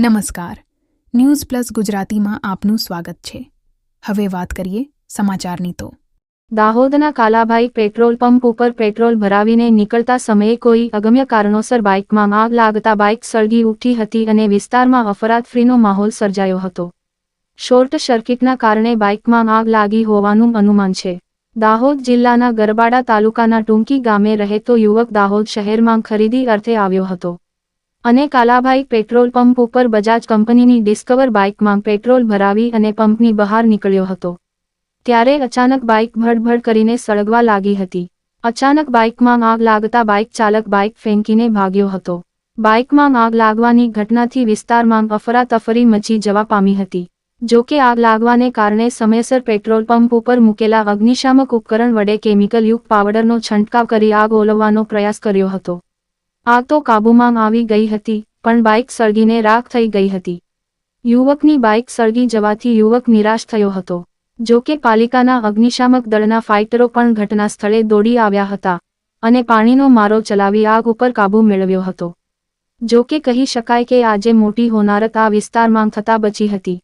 નમસ્કાર. News plus ગુજરાતીમાં આપનું સ્વાગત છે. હવે વાત કરીએ સમાચારની તો. દાહોદના કાલાભાઈ પેટ્રોલ પંપ ઉપર પેટ્રોલ ભરાવીને નીકળતા સમયે કોઈ અગમ્ય કારણોસર બાઇકમાં આગ લાગતા બાઇક સળગી ઉઠી હતી અને વિસ્તારમાં અફરાતફરીનો માહોલ સર્જાયો હતો. શોર્ટ સર્કિટના કારણે બાઇકમાં આગ લાગી હોવાનું અનુમાન છે. દાહોદ જિલ્લાના ગરબાડા તાલુકાના ટૂંકી ગામે રહેતો યુવક દાહોદ શહેરમાં ખરીદી અર્થે આવ્યો હતો. અને કાલાભાઈ પેટ્રોલ પંપ ઉપર બજાજ કંપનીની ડિસ્કવર બાઇકમાં પેટ્રોલ ભરાવી અને પંપની બહાર નીકળ્યો હતો. ત્યારે અચાનક બાઇક ભડભડ કરીને સળગવા લાગી હતી. અચાનક બાઇકમાં આગ લાગતા બાઇક ચાલક બાઇક ફેંકીને ભાગ્યો હતો. બાઇકમાં આગ લાગવાની ઘટનાથી વિસ્તારમાં અફરાતફરી મચી જવા પામી હતી. જો કે આગ લાગવાને કારણે સમયસર પેટ્રોલ પંપ ઉપર મૂકેલા અગ્નિશામક ઉપકરણ વડે કેમિકલયુક્ત પાવડરનો છંટકાવ કરી આગ ઓલવવાનો પ્રયાસ કર્યો હતો. આગ તો કાબૂમાં આવી ગઈ હતી, પણ બાઇક સળગીને રાખ થઈ ગઈ હતી. યુવકની બાઇક સળગી જવાથી યુવક નિરાશ થયો હતો. જો કે પાલિકાના અગ્નિશામક દળના ફાઇટરો પણ ઘટના સ્થળે દોડી આવ્યા હતા અને પાણીનો મારો ચલાવી આગ ઉપર કાબૂ મેળવ્યો હતો. જો કે કહી શકાય કે આજે મોટી હોનારત આ વિસ્તારમાં થતા બચી હતી.